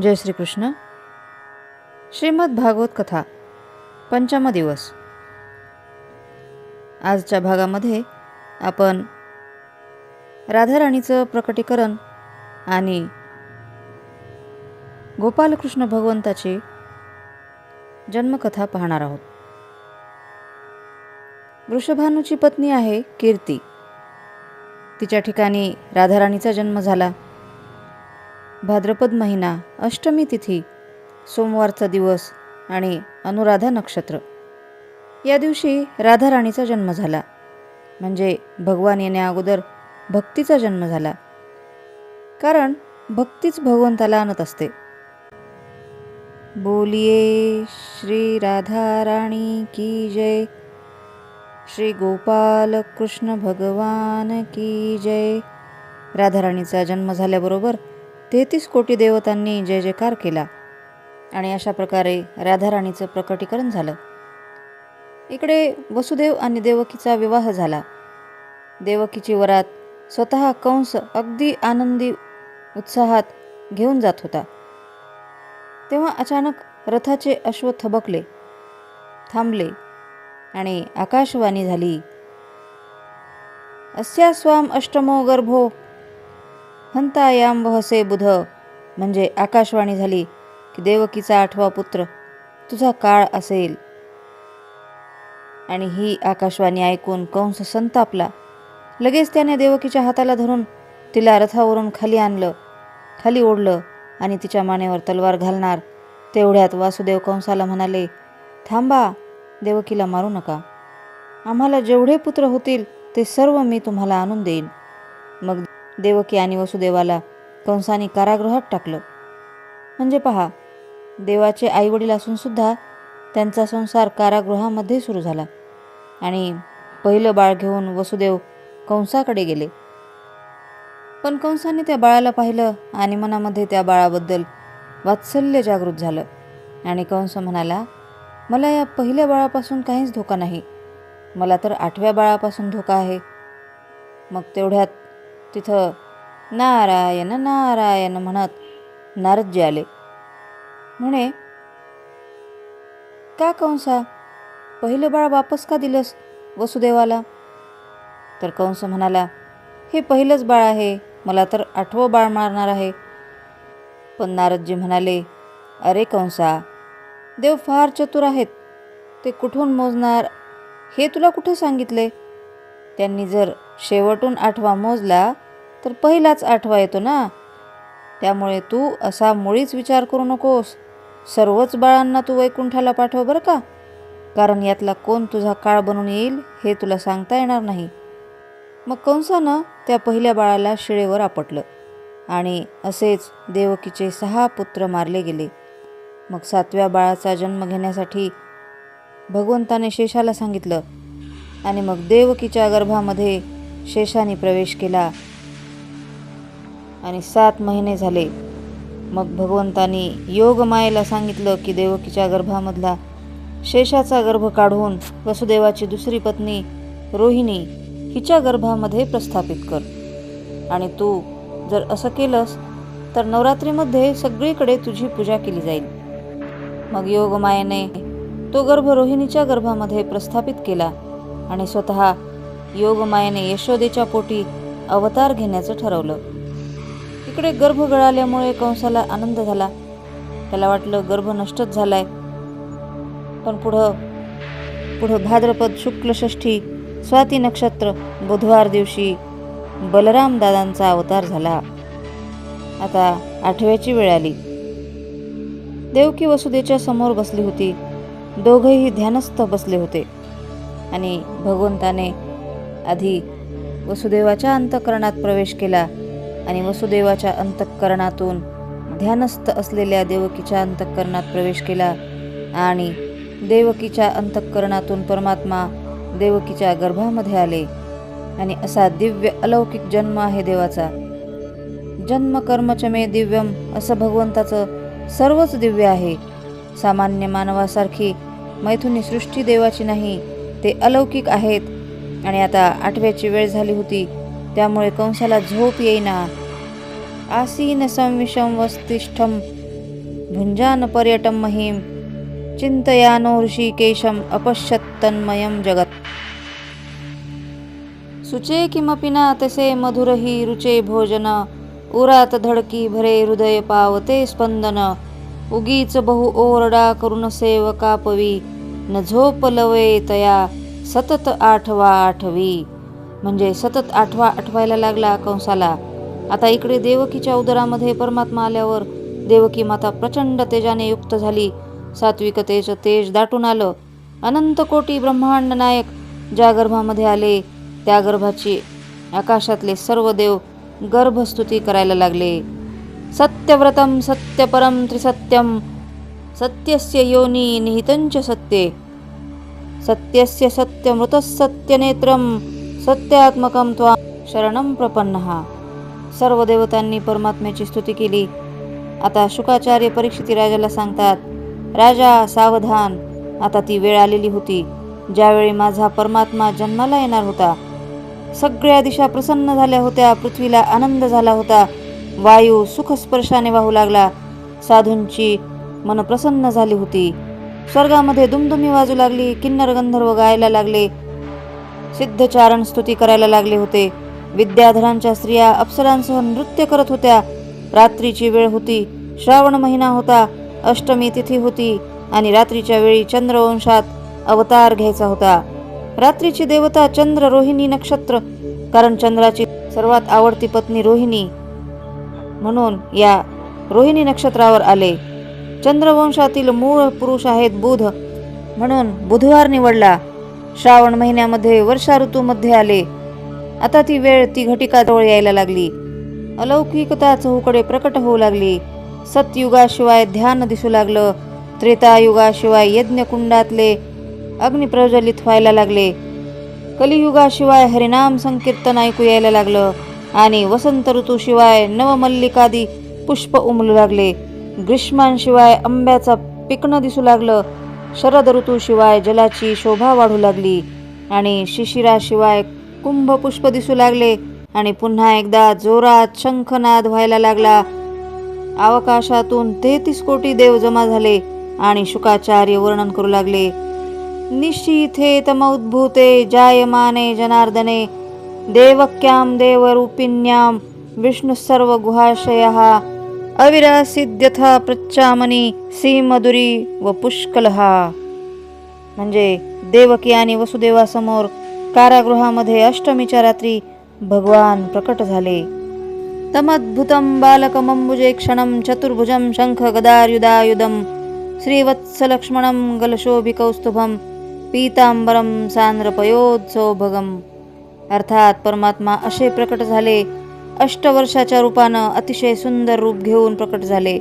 जय श्रीकृष्ण. श्रीमद भागवत कथा पंचम दिवस. आजच्या भागामध्ये आपण राधाराणीचं प्रकटीकरण आणि गोपालकृष्ण भगवंताची जन्मकथा पाहणार आहोत. वृषभानूची पत्नी आहे कीर्ती. तिच्या ठिकाणी राधाराणीचा जन्म झाला. भाद्रपद महिना अष्टमी तिथी सोमवारचा दिवस आणि अनुराधा नक्षत्र. या दिवशी राधाराणीचा जन्म झाला. म्हणजे भगवान येण्या अगोदर भक्तीचा जन्म झाला. कारण भक्तीच भगवंताला आणत असते. बोलिये श्री राधाराणी की जय. श्री गोपाल कृष्ण भगवान की जय. राधाराणीचा जन्म झाल्याबरोबर तेहतीस कोटी देवतांनी जय जयकार केला. आणि अशा प्रकारे राधाराणीचं प्रकटीकरण झालं. इकडे वसुदेव आणि देवकीचा विवाह झाला. देवकीची वरात स्वतः कंस अगदी आनंदी उत्साहात घेऊन जात होता. तेव्हा अचानक रथाचे अश्व थबकले थांबले आणि आकाशवाणी झाली. अस्या स्वाम अष्टमो गर्भो हंतायांबहसे बुध. म्हणजे आकाशवाणी झाली की देवकीचा आठवा पुत्र तुझा काळ असेल. आणि ही आकाशवाणी ऐकून कंस संतापला. लगेच त्याने देवकीच्या हाताला धरून तिला रथावरून खाली आणलं. खाली ओढलं आणि तिच्या मानेवर तलवार घालणार. तेवढ्यात वासुदेव कंसाला म्हणाले थांबा देवकीला मारू नका. आम्हाला जेवढे पुत्र होतील ते सर्व मी तुम्हाला आणून देईन. मग देवकी आणि वसुदेवाला कंसाने कारागृहात टाकलं. म्हणजे पहा देवाचे आईवडील असून सुद्धा त्यांचा संसार कारागृहामध्ये सुरू झाला आणि पहिलं बाळ घेऊन वसुदेव कंसाकडे गेले. पण कंसाने त्या बाळाला पाहिलं आणि मनामध्ये त्या बाळाबद्दल वात्सल्य जागृत झालं आणि कंस म्हणाला मला या पहिल्या बाळापासून काहीच धोका नाही. मला तर आठव्या बाळापासून धोका आहे. मग तेवढ्यात तिथं नारायण नारायण म्हणत नारदजी आले. म्हणे का कंसा पहिलं बाळ वापस का दिलंस वसुदेवाला? तर कंस म्हणाला हे पहिलंच बाळ आहे मला तर आठवं बाळ मारणार आहे. पण नारदजी म्हणाले अरे कंसा देव फार चतुर आहेत ते कुठून मोजणार? हे तुला कुठे सांगितले? त्यांनी जर शेवटून आठवा मोजला तर पहिलाच आठवा येतो ना? त्यामुळे तू असा मुळीच विचार करू नकोस. सर्वच बाळांना तू वैकुंठाला पाठव बरं का? कारण यातला कोण तुझा काळ बनून येईल हे तुला सांगता येणार नाही. मग कंसानं त्या पहिल्या बाळाला शिळेवर आपटलं आणि असेच देवकीचे सहा पुत्र मारले गेले. मग सातव्या बाळाचा जन्म घेण्यासाठी भगवंताने शेषाला सांगितलं आणि मग देवकीच्या गर्भामध्ये शेषाने प्रवेश केला. आणि सात महिने झाले. मग भगवंतानी योगमायेला सांगितलं की देवकीच्या गर्भामधला शेषाचा गर्भ काढून वसुदेवाची दुसरी पत्नी रोहिणी हिच्या गर्भामध्ये प्रस्थापित कर. आणि तू जर असं केलंस तर नवरात्रीमध्ये सगळीकडे तुझी पूजा केली जाईल. मग योगमायेने तो गर्भ रोहिणीच्या गर्भामध्ये प्रस्थापित केला. आणि स्वतः योगमायाने यशोदेच्या पोटी अवतार घेण्याचं ठरवलं. इकडे गर्भ गळाल्यामुळे कंसाला आनंद झाला. त्याला वाटलं गर्भ नष्टच झालाय. पण पुढं पुढं भाद्रपद शुक्ल षष्ठी स्वाती नक्षत्र बुधवार दिवशी बलराम दादांचा अवतार झाला. आता आठव्याची वेळ आली. देवकी वसुदेच्या समोर बसली होती. दोघंही ध्यानस्थ बसले होते. आणि भगवंताने आधी वसुदेवाच्या अंतकरणात प्रवेश केला आणि वसुदेवाच्या अंतःकरणातून ध्यानस्थ असलेल्या देवकीच्या अंतःकरणात प्रवेश केला आणि देवकीच्या अंतःकरणातून परमात्मा देवकीच्या गर्भामध्ये आले. आणि असा दिव्य अलौकिक जन्म आहे देवाचा. जन्म कर्मचमे दिव्यम असं भगवंताचं सर्वच दिव्य आहे. सामान्य मानवासारखी मैथुनी सृष्टी देवाची नाही ते अलौकिक आहेत. आणि आता आठव्याची वेळ झाली होती त्यामुळे कंसाला झोप येईना. आसीन संविषम वस्तिष्ठम भुंजान पर्यटम महिम चिंतयानो ऋषिकेशम अपश्यत्तन्मयम जगत्। सुचे किमपि न तसे मधुरही रुचे भोजन उरात धडकी भरे हृदय पावते स्पंदन उगीच बहु ओरडा करून सेवका पवी। न झोप लवे तया सतत आठवा आठवी. म्हणजे सतत आठवा आठवायला लागला कंसाला. आता इकडे देवकीच्या उदरामध्ये परमात्मा आल्यावर देवकी माता प्रचंड तेजाने युक्त झाली. सात्विकतेचं तेज दाटून आलं. अनंत कोटी ब्रह्मांड नायक ज्या गर्भामध्ये आले त्या गर्भाची आकाशातले सर्व देव गर्भस्तुती करायला लागले. सत्यव्रतम सत्यपरम त्रिसत्यम सत्यस्य योनी निहितंच सत्ये. सत्यस्य सत्यमृतसत्यनेत्रम सत्यात्मकं त्वा शरणं प्रपन्नः। सर्व देवतांनी परमात्म्याची स्तुती केली। आता शुकाचार्य परीक्षिती राजाला सांगतात राजा सावधान आता ती वेळ आलेली होती ज्यावेळी माझा परमात्मा जन्माला येणार होता. सगळ्या दिशा प्रसन्न झाल्या होत्या पृथ्वीला आनंद झाला होता वायू सुखस्पर्शाने वाहू लागला साधूंची मन प्रसन्न झाली होती. स्वर्गामध्ये दुमदुमी वाजू लागली किन्नर गंधर्व गायला लागले सिद्धचारण स्तुती करायला लागले होते. विद्याधरांच्या स्त्रिया अप्सरांसह नृत्य करत होत्या. रात्रीची वेळ होती श्रावण महिना होता अष्टमी तिथी होती आणि रात्रीच्या वेळी चंद्रवंशात अवतार घ्यायचा होता. रात्रीची देवता चंद्र रोहिणी नक्षत्र कारण चंद्राची सर्वात आवडती पत्नी रोहिणी म्हणून या रोहिणी नक्षत्रावर आले. चंद्रवंशातील मूळ पुरुष आहेत बुध. म्हणून बुधवार निवडला. श्रावण महिन्यामध्ये वर्षा ऋतूमध्ये आले. आता ती वेळ ती घटिकाजवळ यायला लागली. अलौकिकता चहूकडे प्रकट होऊ लागली. सतयुगाशिवाय ध्यान दिसू लागलं. त्रेतायुगाशिवाय यज्ञकुंडातले अग्निप्रज्वलित व्हायला लागले. कलियुगाशिवाय हरिनाम संकीर्तन ऐकू यायला लागलं. आणि वसंत ऋतूशिवाय नवमल्लिकादी पुष्प उमलू लागले. ग्रीष्मांशिवाय आंब्याचा पिकणं दिसू लागलं. शरद ऋतूशिवाय जलाची शोभा वाढू लागली. आणि शिशिराशिवाय कुंभ पुष्प दिसू लागले. आणि पुन्हा एकदा जोरात शंखनाद व्हायला लागला. अवकाशातून तेहतीस कोटी देव जमा झाले आणि शुकाचार्य वर्णन करू लागले. निशीथे तमोद्भूते जायमाने जनार्दने. देवक्यां देवरूपिण्याम विष्णु सर्व गुहाशयः अविरासिद्यथा प्रच्चामनी सीमधुरी व पुष्कलहा. म्हणजे देवकी आणि वसुदेवासमोर कारागृहामध्ये अष्टमीच्या रात्री भगवान प्रकट झाले. तमद्भुतं बालकमम्बुजे क्षणं चतुर्भुजं शंख गदार्युदायुधम श्रीवत्सलक्ष्मणं गलशोभिकौस्तुभं पीतांबरम सांद्रपयोत्सौभगम अर्थात परमात्मा असे प्रकट झाले अष्टवर्षाच्या रूपानं अतिशय सुंदर रूप घेऊन प्रकट झाले.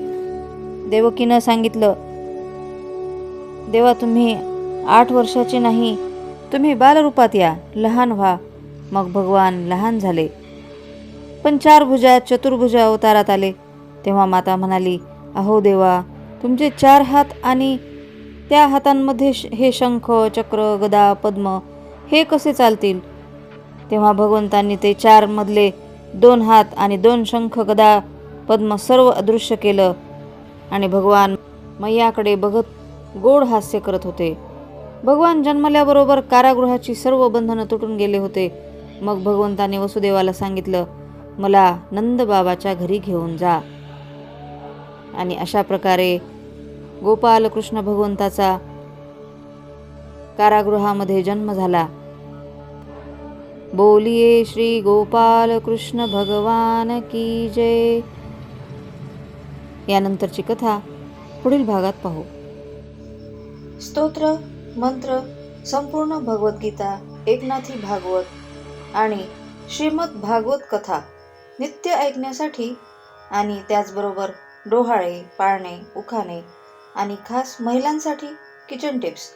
देवकीनं सांगितलं देवा तुम्ही आठ वर्षाचे नाही तुम्ही बालरूपात या लहान व्हा. मग भगवान लहान झाले. पण चार भुजा चतुर्भुजा अवतारात आले. तेव्हा माता म्हणाली अहो देवा तुमचे चार हात आणि त्या हातांमध्ये श- हे शंख चक्र गदा पद्म हे कसे चालतील? तेव्हा भगवंतांनी ते चार मधले दोन हात आणि दोन शंख गदा पद्म सर्व अदृश्य केलं. आणि भगवान मैयाकडे बघत गोड हास्य करत होते. भगवान जन्मल्याबरोबर कारागृहाची सर्व बंधनं तुटून गेले होते. मग भगवंताने वसुदेवाला सांगितलं मला नंदबाबाच्या घरी घेऊन जा. आणि अशा प्रकारे गोपाल कृष्ण भगवंताचा कारागृहामध्ये जन्म झाला. बोलिये श्री गोपाल कृष्ण भगवान की जय. यानंतरची कथा पुढील भागात पाहू. स्तोत्र मंत्र संपूर्ण भगवद्गीता एकनाथी भागवत आणि श्रीमद भागवत कथा नित्य ऐकण्यासाठी आणि त्याचबरोबर डोहाळे पाळणे उखाणे आणि खास महिलांसाठी किचन टिप्स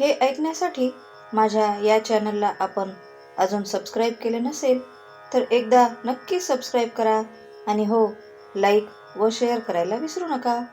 हे ऐकण्यासाठी माझ्या या चॅनलला आपण अजून सबस्क्राईब केले नसेल तर एकदा नक्की सबस्क्राईब करा. आणि हो लाईक व शेअर करायला विसरू नका.